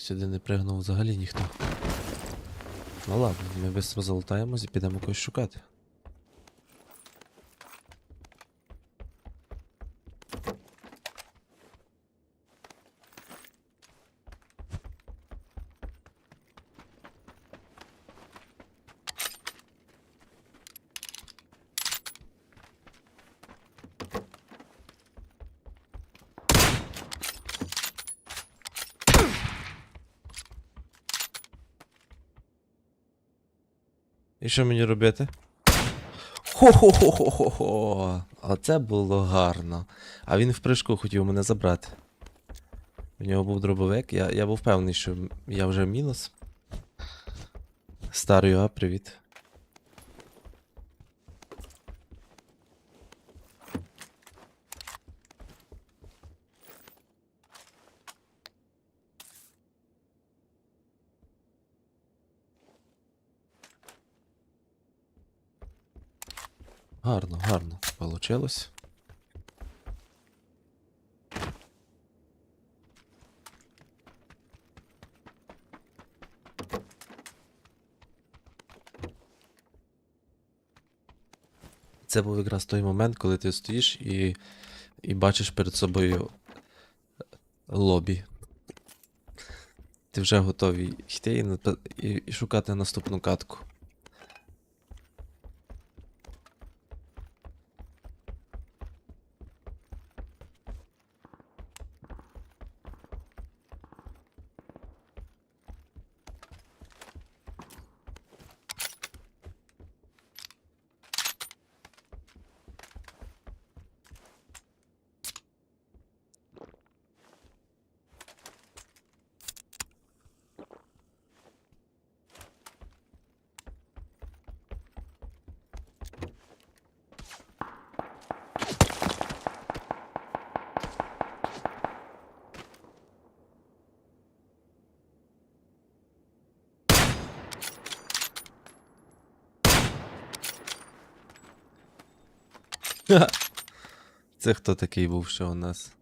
Сюди не пригнув взагалі ніхто. Ну ладно, ми швидко залутаємось і підемо когось шукати. Що мені робити? Хо-хо-хо-хо-хо! Оце було гарно. А він в прыжку хотів мене забрати. У нього був дробовик, я, я був впевнений, що я вже мінус. Старий, а, привіт. Гарно, гарно получилось. Це був якраз той момент, коли ти стоїш і, і бачиш перед собою лобі. Ти вже готовий йти і, і, і шукати наступну катку. Це хто такий був, що у нас?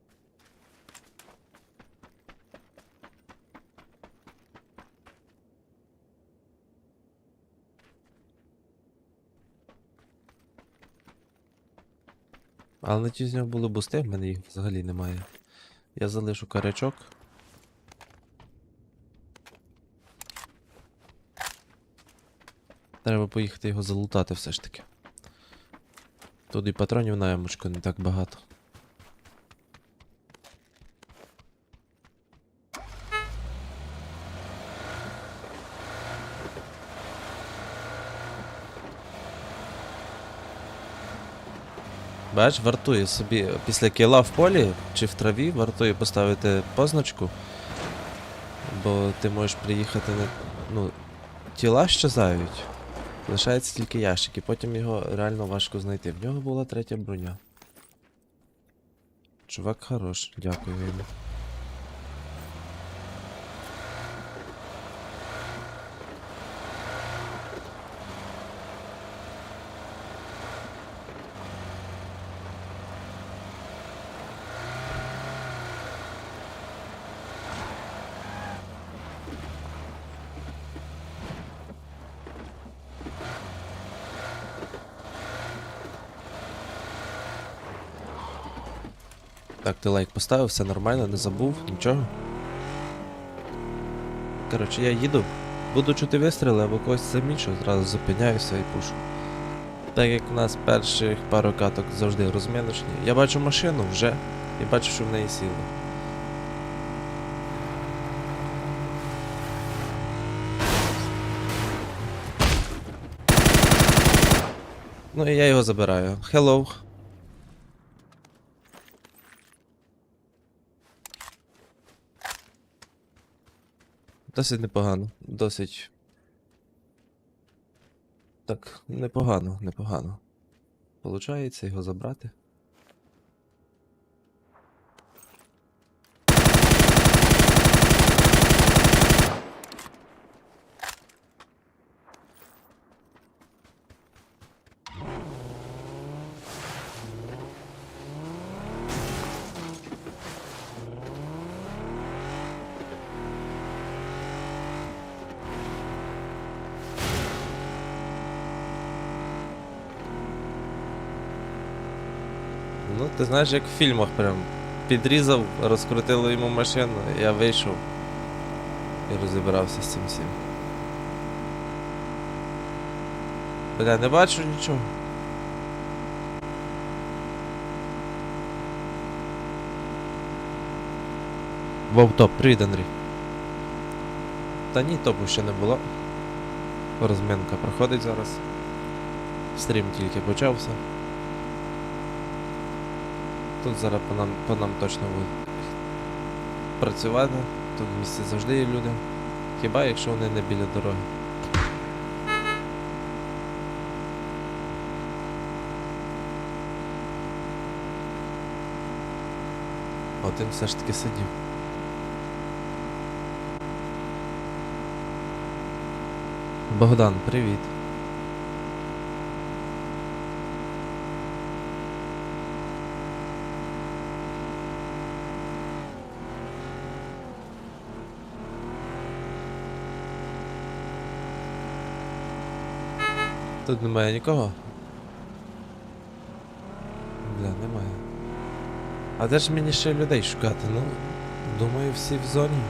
Але ті з нього були бусти, в мене їх взагалі немає. Я залишу карячок. Треба поїхати його залутати все ж таки. Тут і патронів на ямочку не так багато. Бач, вартує собі після кіла в полі чи в траві вартує поставити позначку. Бо ти можеш приїхати на. Ну, тіла щезають. Лишається тільки ящик, і потім його реально важко знайти. В нього була третя броня. Чувак хорош, дякую йому. Так, ти лайк поставив, все нормально, не забув, нічого. Коротше, я їду, буду чути вистріли або когось замічу, зразу зупиняюся і пушу. Так як у нас перших пару каток завжди розміночні. Я бачу машину вже і бачу, що в неї сіло. Ну і я його забираю. Hello. Досить непогано. Досить. Так, непогано, непогано. Получається його забрати. Ти знаєш, як в фільмах прям. Підрізав, розкрутили йому машину, я вийшов і розібрався з цим всім. Бля, не бачу нічого. Вов топ, привіт, Андрій. Та ні, топу ще не було. Розминка проходить зараз. Стрім тільки почався. Тут зараз по нам, по нам точно будуть працювати. Тут в місті завжди є люди. Хіба якщо вони не біля дороги. Один все ж таки сидів. Богдан, привіт. Тут немає нікого. Бля, немає. А де ж мені ще людей шукати? Ну, думаю, всі в зоні.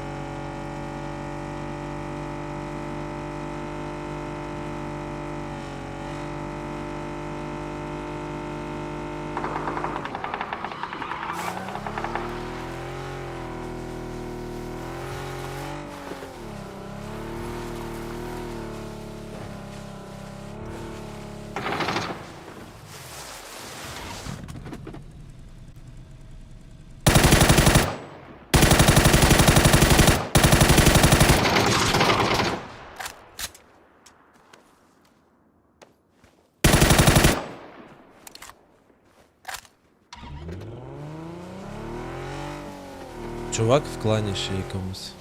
Чувак в клані ще якомусь.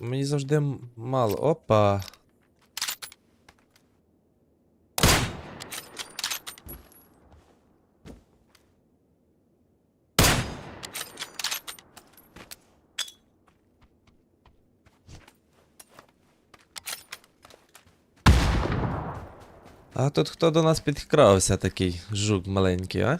Мені завжди мало. Опа. А тут хто до нас підкрався такий жук маленький, а?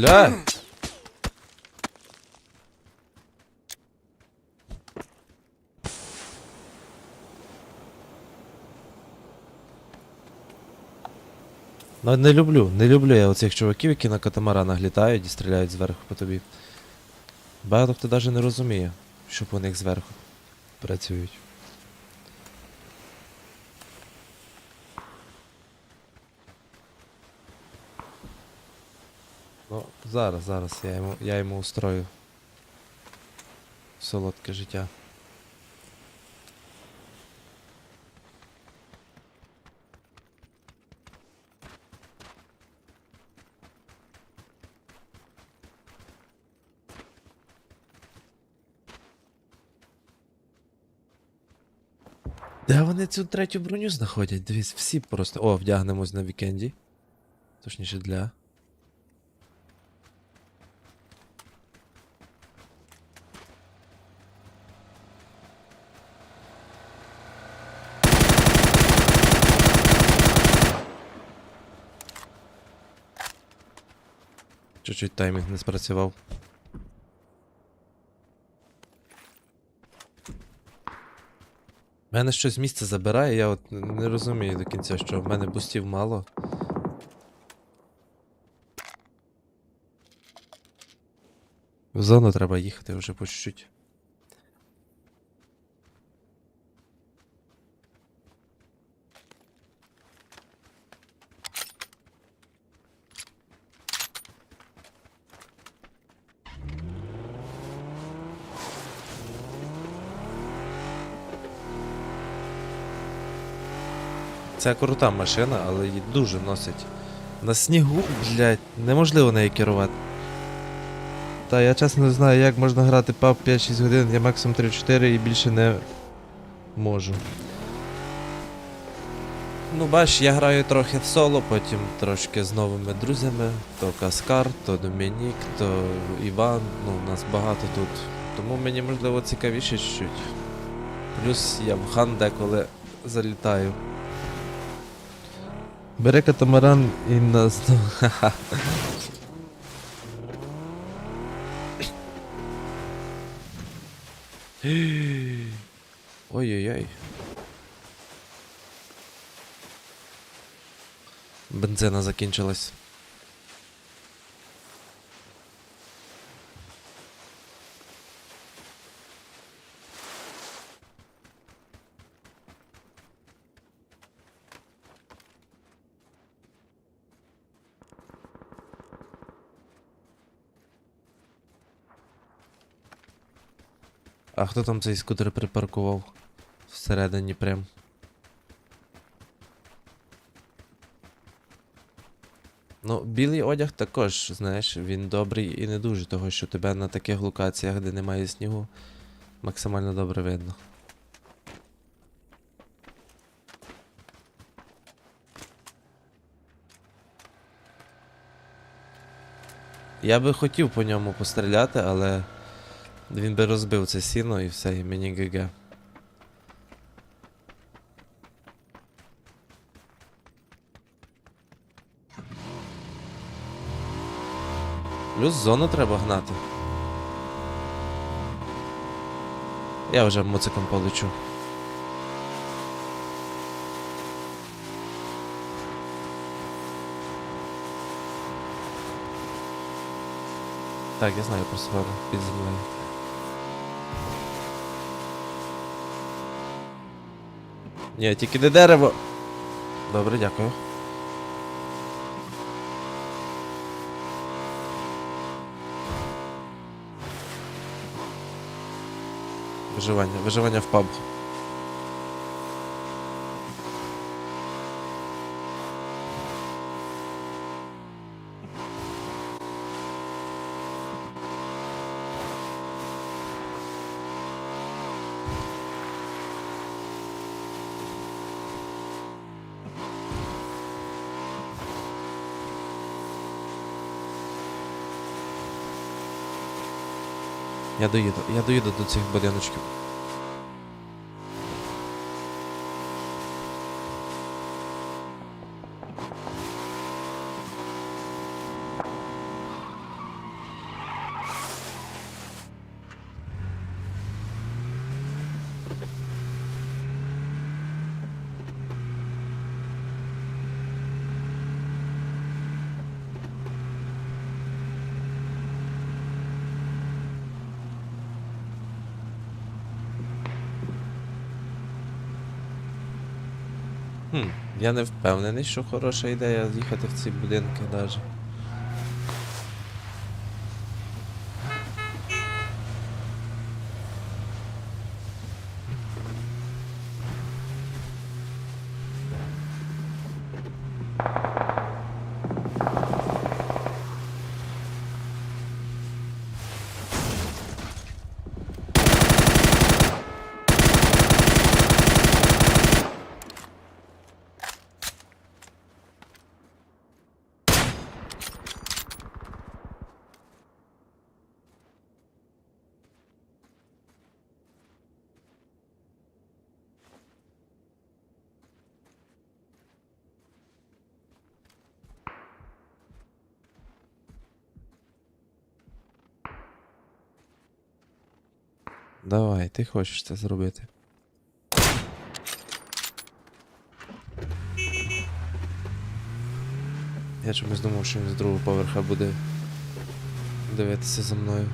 Бля. Ну, не люблю, не люблю я оцих чуваків, які на катамаранах літають і стріляють зверху по тобі. Багато хто навіть не розуміє, що по них зверху працюють. Ну, зараз, зараз я йому, я йому устрою. Солодке життя. Де вони цю третю броню знаходять? Дивись, всі просто. О, вдягнемось на вікенді. Точніше для. Чуть-чуть таймінг не спрацював. Мене щось місце забирає, я от не розумію до кінця, що в мене бустів мало. В зону треба їхати вже по чуть-чуть. Це крута машина, але її дуже носить. На снігу, блядь, неможливо нею керувати. Та я чесно не знаю, як можна грати PUB 5-6 годин, я максимум 3-4 і більше не можу. Ну, бач, я граю трохи в соло, потім трошки з новими друзями. То Каскар, то Домінік, то Іван. Ну, нас багато тут. Тому мені можливо цікавіше чуть-чуть. Плюс я в хан деколи залітаю. Бери катамаран і нас. Ой-ой-ой. Бензина закінчилась. А хто там цей скутер припаркував? Всередині прям. Ну, білий одяг також, знаєш, він добрий і не дуже, того що тебе на таких локаціях, де немає снігу, максимально добре видно. Я би хотів по ньому постріляти, але він би розбив це сіно і все, і мені ГГ. Плюс зону треба гнати. Я вже моциком полечу. Так, я знаю про схову під землею. Ні, тільки не дерево. Добре, дякую. Виживання, виживання в паб. Я доїду, я доїду до цих будиночків. Я не впевнений, що хороша ідея їхати в ці будинки навіть. Давай, ти хочеш це зробити. Я чомусь думав, що він з другого поверха буде дивитися за мною.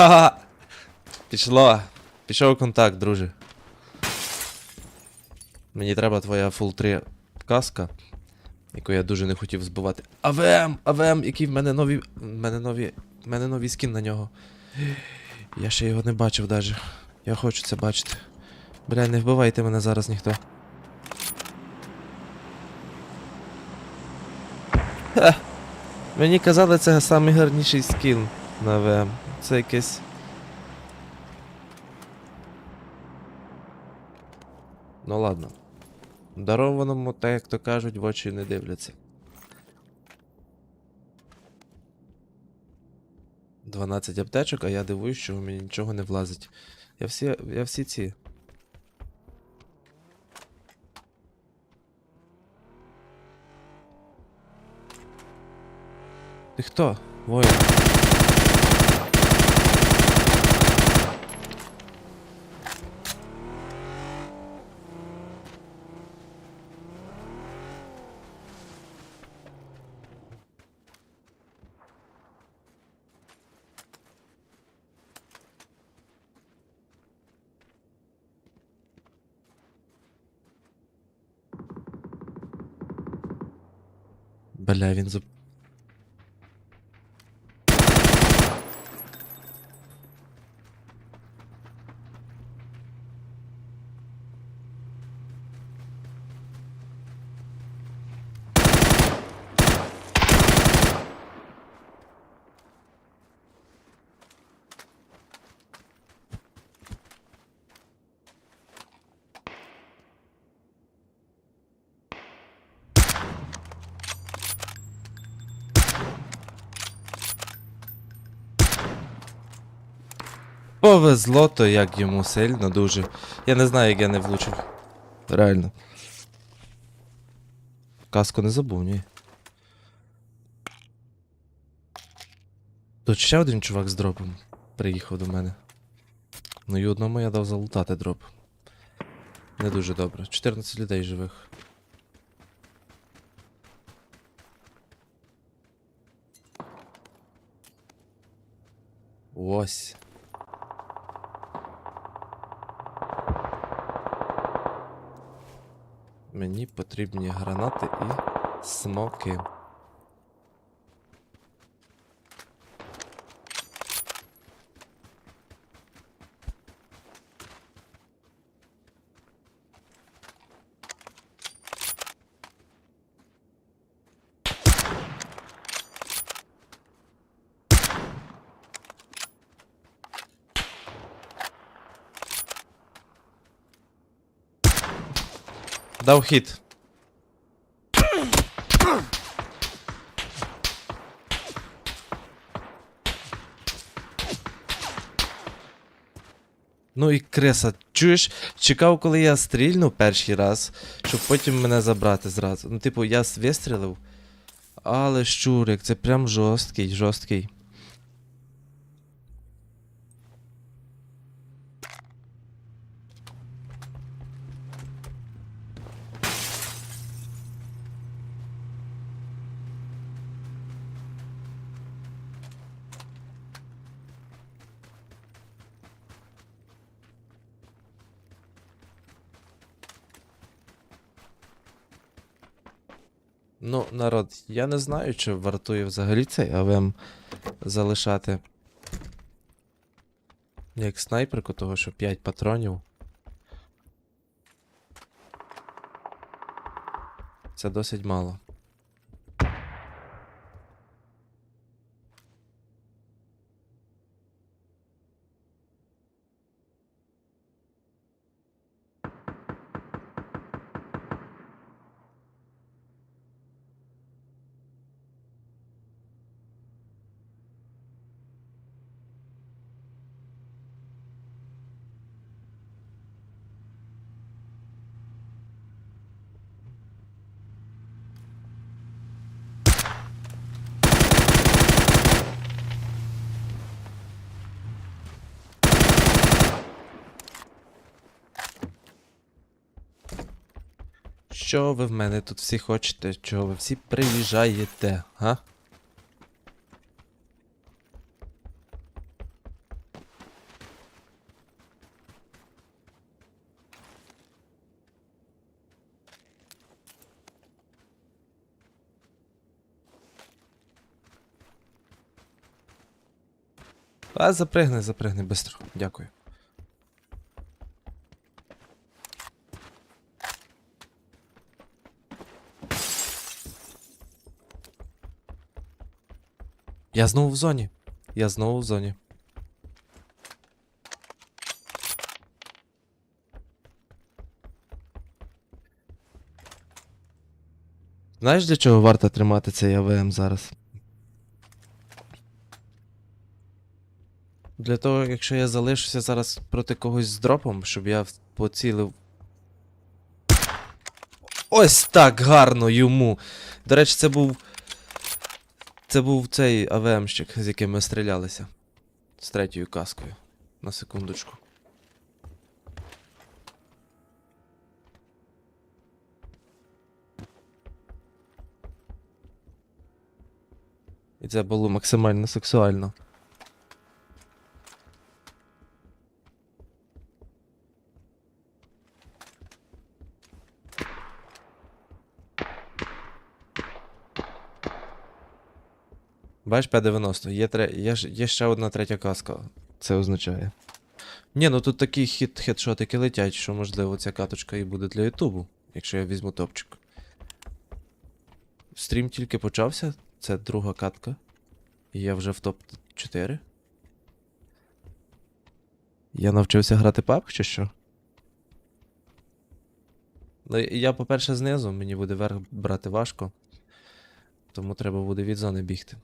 Ха-ха! Пішло. Пішов контакт, друже. Мені треба твоя Full 3 каска, яку я дуже не хотів збивати. АВМ! АВМ, який в мене нові. В мене нові. В мене новий скін на нього. Я ще його не бачив даже. Я хочу це бачити. Бля, не вбивайте мене зараз ніхто. Ха! Мені казали, це найгарніший скін на. Це якесь. Ну ладно. Дарованому, так як то кажуть, в очі не дивляться. 12 аптечок, а я дивуюсь, що мені нічого не влазить. Я всі. Я всі ці. Ти хто? Воїн. Бля, він зап... Повезло то як йому сильно дуже. Я не знаю, як я не влучив. Реально. Каску не забув, ні. Тут ще один чувак з дропом приїхав до мене. Ну і одному я дав залутати дроп. Не дуже добре. 14 людей живих. Ось. Мені потрібні гранати і смоки. Дав хід. Ну і креса, чуєш, чекав, коли я стрільну перший раз, щоб потім мене забрати зразу. Ну, типу, я вистрілив. Але щурик, це прям жорсткий, жорсткий. Ну, народ, я не знаю, чи вартує взагалі цей АВМ залишати. Як снайперку, того що 5 патронів. Це досить мало. що ви в мене тут всі хочете, чого ви всі приїжджаєте, га? А запригни, запригни, бистро. Дякую. Я знову в зоні. Я знову в зоні. Знаєш, для чого варто тримати цей АВМ зараз? Для того, якщо я залишуся зараз проти когось з дропом, щоб я поцілив. Ось так гарно йому. До речі, це був. Це був цей АВМщик, з яким ми стрілялися. З третьою каскою. На секундочку. І це було максимально сексуально. Бачиш, П-90, є, тре... є, ж- є ще одна третя каска. Це означає. Ні, ну тут такі хіт хедшотики летять, що можливо ця каточка і буде для Ютубу, якщо я візьму топчик. Стрім тільки почався, це друга катка. І я вже в топ-4. Я навчився грати PUBG чи що? Ну, я, по-перше, знизу, мені буде верх брати важко. Тому треба буде від зони бігти.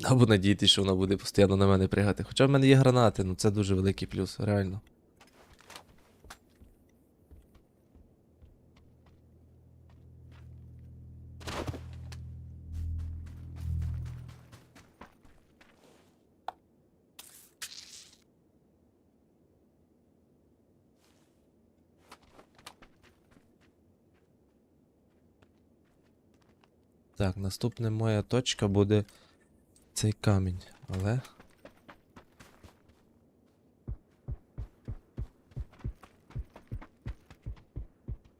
Або надіятися, що вона буде постійно на мене пригати. Хоча в мене є гранати, ну це дуже великий плюс, реально. Так, наступна моя точка буде цей камінь, але.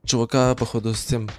Чувака, походу, з цим.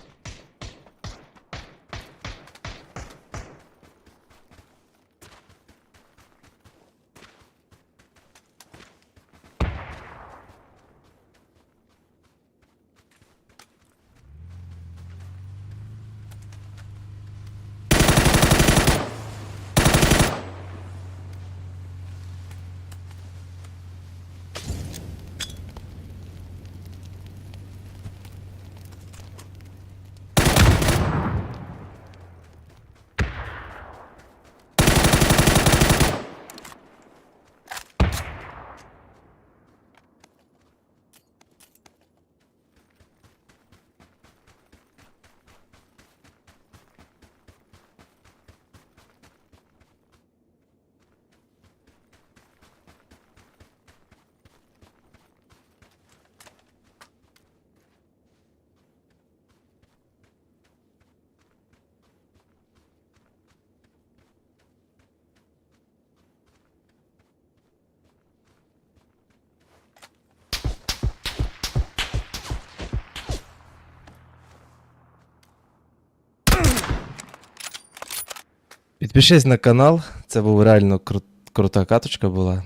Підпишись на канал, це був реально кру- крута каточка була.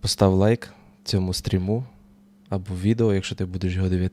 Постав лайк цьому стріму або відео, якщо ти будеш його дивитися.